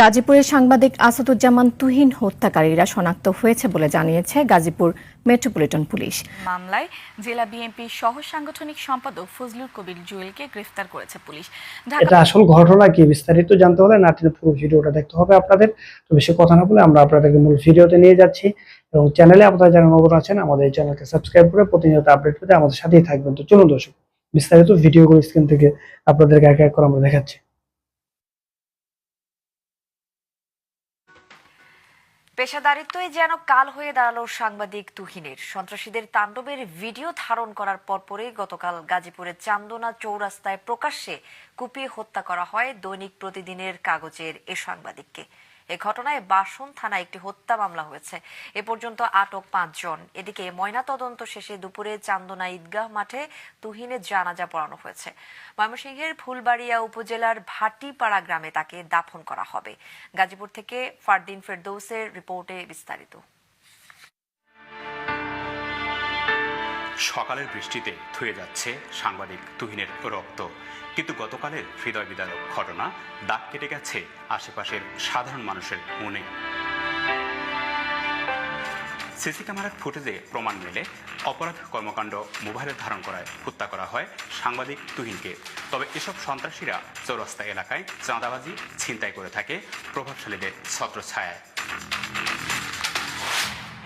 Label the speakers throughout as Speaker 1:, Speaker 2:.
Speaker 1: গাজীপুরের সাংবাদিক আসাদুজ্জামান তুহিন হত্যাকারীরা শনাক্ত হয়েছে বলে জানিয়েছে গাজীপুর মেট্রোপলিটন পুলিশ।
Speaker 2: মামলায় জেলা বিএনপির সহ সাংগঠনিক সম্পাদক ফজলুল কবির জুয়েলকে গ্রেফতার করেছে পুলিশ।
Speaker 3: এটা আসল ঘটনা কি বিস্তারিত জানতে হলে নাটির পুরো ভিডিওটা দেখতে হবে আপনাদের। তো বেশি কথা না বলে আমরা আপনাদেরকে মূল ভিডিওতে নিয়ে যাচ্ছি এবং চ্যানেলে আপনারা যারা নতুন আছেন আমাদের এই চ্যানেলকে সাবস্ক্রাইব করে প্রতিনিয়ত আপডেট পেতে আমাদের সাথেই থাকবেন। তো চলুন দর্শক বিস্তারিত ভিডিওগুলো স্ক্রিন থেকে আপনাদেরকে এক এক করে আমরা দেখাচ্ছি।
Speaker 2: পেশাদারিত্বই যেন কাল হয়ে দাঁড়াল সাংবাদিক তুহিনের। সন্ত্রাসীদের তাণ্ডবের ভিডিও ধারণ করার পরপরই গতকাল গাজীপুরের চান্দনা চৌরাস্তায় প্রকাশ্যে কুপিয়ে হত্যা করা হয় দৈনিক প্রতিদিনের কাগজের এ সাংবাদিককে। এ ঘটনায় বাসন থানায় একটি হত্যা মামলা হয়েছে। এ পর্যন্ত আটক পাঁচজন। এদিকে ময়নাতদন্ত শেষে দুপুরে চান্দনা ঈদগাহ মাঠে তুহিনের জানাজা পড়ানো হয়েছে। ময়মনসিংহের ফুলবাড়িয়া উপজেলার ভাটিপাড়া গ্রামে তাকে দাফন করা হবে। গাজীপুর থেকে ফারদিন ফেরদৌসের রিপোর্টে বিস্তারিত।
Speaker 4: সকালের বৃষ্টিতে ধুয়ে যাচ্ছে সাংবাদিক তুহিনের রক্ত। কিন্তু গতকালের হৃদয় বিদারক ঘটনা, দাগ কেটে গেছে আশেপাশের সাধারণ মানুষের মনে। সিসি ক্যামেরার ফুটেজে প্রমাণ মেলে, অপরাধ কর্মকাণ্ড মোবাইলে ধারণ করায় হত্যা করা হয় সাংবাদিক তুহিনকে। তবে এসব সন্ত্রাসীরা চৌরাস্তা এলাকায় চাঁদাবাজি ছিনতাই করে থাকে প্রভাবশালীদের ছত্রছায়ায়।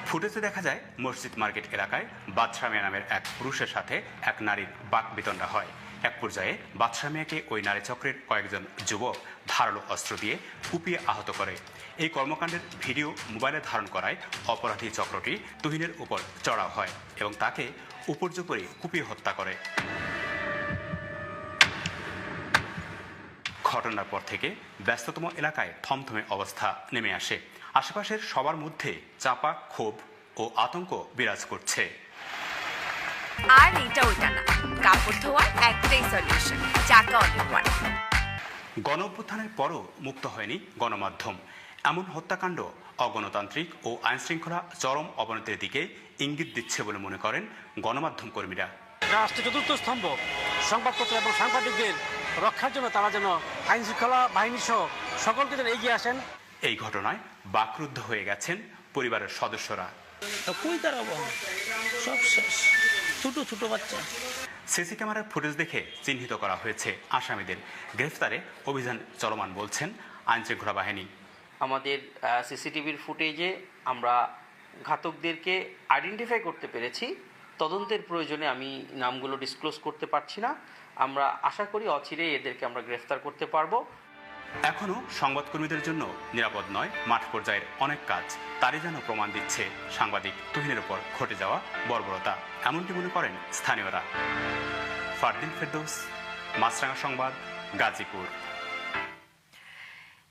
Speaker 4: ফুটেজে দেখা যায়, মসজিদ মার্কেট এলাকায় বাদশা মিয়া নামের এক পুরুষের সাথে এক নারীর বাক বিতণ্ডা হয়। এক পর্যায়ে বাদশা মিয়াকে ওই নারী চক্রের কয়েকজন যুবক ধারালো অস্ত্র দিয়ে কুপিয়ে আহত করে। এই কর্মকাণ্ডের ভিডিও মোবাইলে ধারণ করায় অপরাধী চক্রটি তুহিনের উপর চড়াও হয় এবং তাকে উপর্যুপরি কুপিয়ে হত্যা করে। ঘটনার পর থেকে ব্যস্ততম এলাকায় থমথমে অবস্থা নেমে আসে। আশেপাশের সবার মধ্যে চাপা ক্ষোভ ও আতঙ্ক বিরাজ করছে।
Speaker 2: আর এটা ওইটা না। কাপড় ধোয়ার একটাই সলিউশন চাকা অনেক
Speaker 4: গণ অভ্যুত্থানের পরও মুক্ত হয়নি গণমাধ্যম। এমন হত্যাকাণ্ড অগণতান্ত্রিক ও আইনশৃঙ্খলা চরম অবনতির দিকে ইঙ্গিত দিচ্ছে বলে মনে করেন গণমাধ্যম কর্মীরা।
Speaker 5: রাষ্ট্রের চতুর্থ স্তম্ভ সংবাদপত্র এবং সাংবাদিকদের রক্ষার জন্য তারা যেন আইন শৃঙ্খলা বাহিনী সহ সকলকে যেন এগিয়ে আসেন।
Speaker 4: এই ঘটনায় বাকরুদ্ধ হয়ে গেছেন পরিবারের সদস্যরা।
Speaker 6: কই দাঁড়াবো সব শেষ। ছোট ছোট বাচ্চা।
Speaker 4: সিসি ক্যামেরার ফুটেজ দেখে চিহ্নিত করা হয়েছে আসামিদের। গ্রেফতারে অভিযান চলমান বলছেন আইনশৃঙ্খলা বাহিনী।
Speaker 7: আমাদের সিসিটিভির ফুটেজে আমরা ঘাতকদেরকে আইডেন্টিফাই করতে পেরেছি। তদন্তের প্রয়োজনে আমি নামগুলো ডিসক্লোজ করতে পারছি না। আমরা আশা করি অচিরেই এদেরকে আমরা গ্রেফতার করতে পারব।
Speaker 4: এখনও সংবাদকর্মীদের জন্য নিরাপদ নয়, মাঠ পর্যায়ের অনেক কাজ। তারই যেন প্রমাণ দিচ্ছে সাংবাদিক তুহিনের ওপর ঘটে যাওয়া বর্বরতা। এমনটি মনে করেন স্থানীয়রা। ফারদিন ফেরদৌস, মাছরাঙা সংবাদ, গাজীপুর।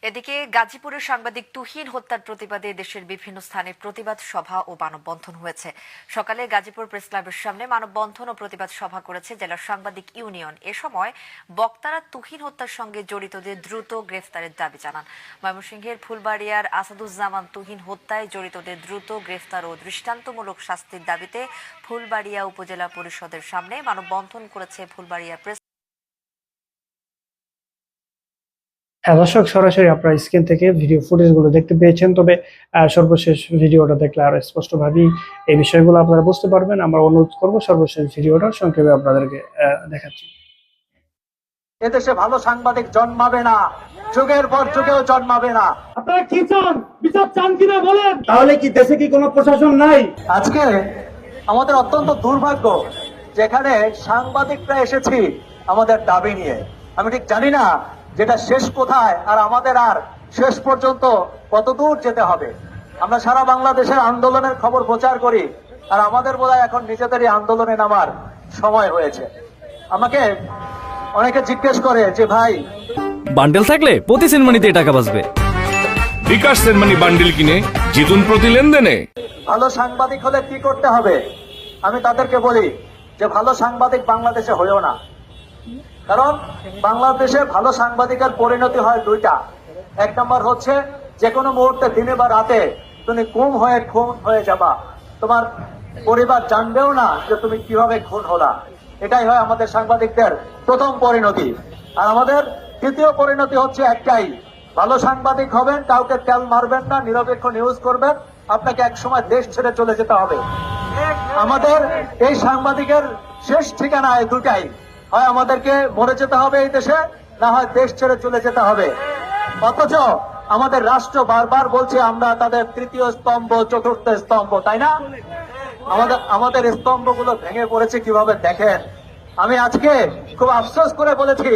Speaker 2: এদিকে গাজীপুরের সাংবাদিক তুহিন হত্যার প্রতিবাদে দেশের বিভিন্ন স্থানে প্রতিবাদ সভা ও মানববন্ধন হয়েছে। সকালে গাজীপুর প্রেস ক্লাবের সামনে মানববন্ধন ও প্রতিবাদ সভা করেছে জেলার সাংবাদিক ইউনিয়ন। এ সময় বক্তারা তুহিন হত্যার সঙ্গে জড়িতদের দ্রুত গ্রেফতারের দাবি জানান। ময়মনসিংহের ফুলবাড়িয়ার আসাদুজ্জামান তুহিন হত্যায় জড়িতদের দ্রুত গ্রেফতার ও দৃষ্টান্তমূলক শাস্তির দাবিতে ফুলবাড়িয়া উপজেলা পরিষদের সামনে মানববন্ধন করেছে ফুলবাড়িয়া প্রেস
Speaker 3: দর্শক সরাসরি আপনারা স্ক্রিন থেকে ভিডিও ফুটেজগুলো দেখতে পেয়েছেন। তবে সর্বশেষ ভিডিওটা দেখলে আরও স্পষ্টভাবেই এই বিষয়গুলো আপনারা বুঝতে পারবেন। আমরা অনুরোধ করব সর্বশেষ ভিডিওটা সংক্ষেপে আপনাদেরকে দেখাচ্ছি।
Speaker 8: এদেশে ভালো সাংবাদিক জন্মাবে না। যুগের পর যুগেও জন্মাবে না।
Speaker 9: আপনারা কি চান? বিচার চান কিনা বলেন।
Speaker 8: তাহলে কি দেশে কি কোনো প্রশাসন নাই? আজকে আমাদের অত্যন্ত দুর্ভাগ্য যেখানে সাংবাদিকরা এসেছি আমাদের দাবি নিয়ে। আমি ঠিক জানি না যেটা শেষ কোথায় আর আমাদের আর শেষ পর্যন্ত কত দূর যেতে হবে? আমরা সারা বাংলাদেশের আন্দোলনের খবর প্রচার করি আর আমাদের বোধহয় এখন নিজেদেরই আন্দোলনে নামার সময় হয়েছে। আমাকে অনেকে জিজ্ঞেস করে যে ভাই
Speaker 10: বান্ডেল থাকলে প্রতি সিনেমানিতে টাকা বাঁচবে।
Speaker 11: বিকাশ সেনমানি বান্ডিল কিনে জিতুন প্রতি লেনদেনে।
Speaker 8: ভালো সাংবাদিক হলে কি করতে হবে? আমি তাদেরকে বলি যে ভালো সাংবাদিক বাংলাদেশে হয়েও না। কারণ বাংলাদেশে ভালো সাংবাদিকের পরিণতি হয় দুইটা। এক নম্বর হচ্ছে যে কোনো মুহূর্তে, দিনে বা রাতে, তুমি গুম হয়ে, খুন হয়ে যাবা। তোমার পরিবার জানবেও না যে তুমি কীভাবে খুন হলা। এটাই হয় আমাদের সাংবাদিকদের প্রথম পরিণতি। আর আমাদের দ্বিতীয় পরিণতি হচ্ছে একটাই, ভালো সাংবাদিক হবেন, কাউকে তেল মারবেন না, নিরপেক্ষ নিউজ করবেন, আপনাকে একসময় দেশ ছেড়ে চলে যেতে হবে। আমাদের এই সাংবাদিকের শেষ ঠিকানা দুটাই। হয় আমাদেরকে মরে যেতে হবে এই দেশে, না হয় দেশ ছেড়ে চলে যেতে হবে। অথচ আমাদের রাষ্ট্র বারবার বলছে আমরা তাদের তৃতীয় স্তম্ভ, চতুর্থ স্তম্ভ, তাই না? আমাদের আমাদের স্তম্ভগুলো ভেঙে পড়েছে কীভাবে দেখেন? আমি আজকে খুব আফসোস করে বলেছি,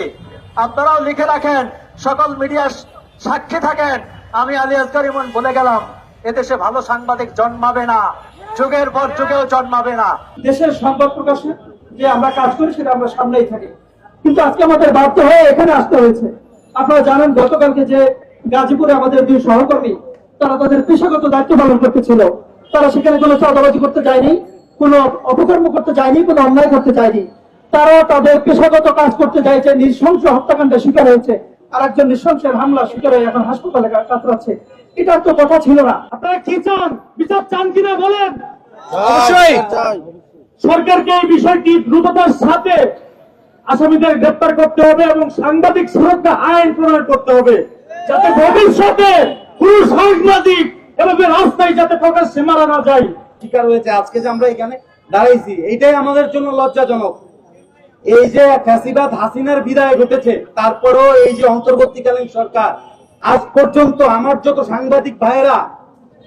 Speaker 8: আপনারাও লিখে রাখেন, সকল মিডিয়া সাক্ষী থাকেন। আমি আলী আসগর ইমন বলে গেলাম, এদেশে ভালো সাংবাদিক জন্মাবে না, যুগের পর যুগেও জন্মাবে না।
Speaker 9: দেশের সংবাদ প্রকাশে যে আমরা কাজ করি সেটা আমরা সামনেই থাকি। কিন্তু আজকে আমাদের বাধ্য হয়ে এখানে আসতে হয়েছে। আপনারা জানেন গতকালকে যে গাজীপুরে আমাদের দুই সহকর্মী তারা তাদের পেশাগত দায়িত্ব পালন করতেছিল তারা সেখানে কোনো চাঁদাবাজি করতে যায়নি কোনো অপকর্ম করতে যায়নি কোনো অন্যায় করতে যায়নি। তারা তাদের পেশাগত কাজ করতে চাইছে নৃশংস হত্যাকাণ্ডের শিকার হয়েছে। আর একজন নৃশংসের হামলা শিকার হয়ে এখন হাসপাতালে কাতরাচ্ছে। এটার তো কথা ছিল না। আপনারা কি চান? বিচার চান কিনা বলেন?
Speaker 10: অবশ্যই।
Speaker 9: সরকারকে এই বিষয়টি দ্রুততার সাথে আসামিদের গ্রেপ্তার করতে হবে এবং সাংবাদিক সুরক্ষা আইন প্রণয়ন করতে হবে, যাতে ভবিষ্যতে সাংবাদিক এভাবে রাস্তায় যাতে প্রকাশ্যে মারা না যায়।
Speaker 12: শিকার হয়েছে, আজকে যে আমরা এখানে দাঁড়াইছি, এইটাই আমাদের জন্য লজ্জাজনক। এই যে ফ্যাসিবাদ হাসিনার বিদায় ঘটেছে, তারপরেও এই যে অন্তর্বর্তীকালীন সরকার, আজ পর্যন্ত আমার যত সাংবাদিক ভাইয়েরা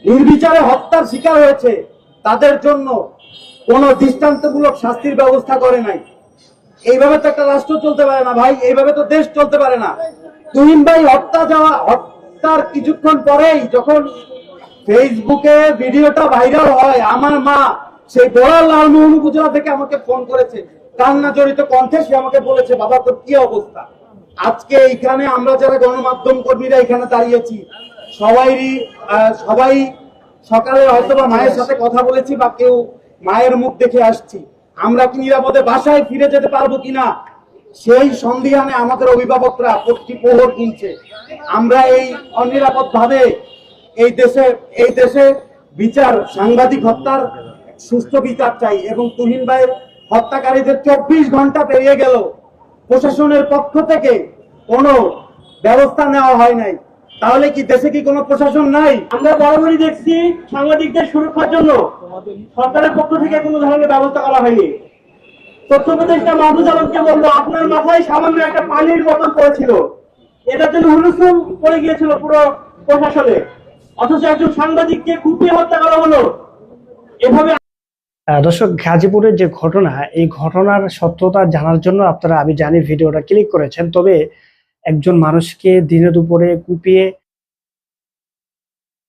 Speaker 12: নির্বিচারে হত্যার শিকার হয়েছে, তাদের জন্য কোন দৃষ্টান্তমূলক শাস্তির ব্যবস্থা করে নাই। এইভাবে তো একটা রাষ্ট্র চলতে পারে না ভাই এইভাবে তো দেশ চলতে পারে না। তুহিন ভাই হত্যা যাওয়া হত্যার কিছুক্ষণ পরেই যখন ফেসবুকে ভিডিওটা ভাইরাল হয় আমার মা সেই বড়াল লালমোহন উপজেলা থেকে আমাকে ফোন করেছে। কান্না জড়িত কণ্ঠে সে আমাকে বলেছে বাবা তোর কি অবস্থা? আজকে এইখানে আমরা যারা গণমাধ্যম কর্মীরা এখানে দাঁড়িয়েছি আহ, সবাই সকালে হয়তো বা মায়ের সাথে কথা বলেছি বা কেউ মায়ের মুখ দেখে আসছি। আমরা কি নিরাপদে বাসায় ফিরে যেতে পারব কিনা? সেই সন্ধিহানে আমাদের অভিভাবকরা প্রতি প্রহর কিনছে আমরা এই অনিরাপদ ভাবে এই দেশে এই দেশে বিচার, সাংবাদিক হত্যার সুস্থ বিচার চাই এবং তুহিন ভাইয়ের হত্যাকারীদের চব্বিশ ঘণ্টা পেরিয়ে গেল। প্রশাসনের পক্ষ থেকে কোনো ব্যবস্থা নেওয়া হয় নাই। তাহলে কি দেশে কি কোনো প্রশাসন নাই?
Speaker 9: আমরা বরাবরই দেখছি সাংবাদিকদের সুরক্ষার জন্য সরকারের পক্ষ থেকে কোনো ধরনের ব্যবস্থা করা হয়নি। তথ্য আলমকে বলল আপনার মাথায় সামান্য একটা পানির বোতল পড়েছিল। এটার জন্য হুলুসুম পড়ে গিয়েছিল পুরো প্রশাসনে। অথচ একজন সাংবাদিককে কুপিয়ে হত্যা করা হলো। এভাবে
Speaker 3: দর্শক গাজীপুরের যে ঘটনা এই ঘটনার সত্যতা জানার জন্য আপনারা আমি জানি ভিডিওটা ক্লিক করেছেন। তবে একজন মানুষকে দিনের উপরে কুপিয়ে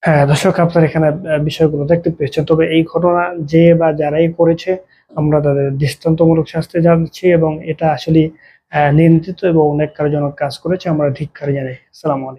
Speaker 3: হ্যাঁ দর্শক আপনার এখানে বিষয়গুলো দেখতে পেয়েছেন। তবে এই ঘটনা যে বা যারাই করেছে, আমরা তাদের দৃষ্টান্তমূলক শাস্তি জানাচ্ছি এবং এটা আসলে নিয়ন্ত্রিত এবং অনেক কার্যজনক কাজ করেছে। আমরা ধিক্ষার জানাই। সালাম আলাইকুম।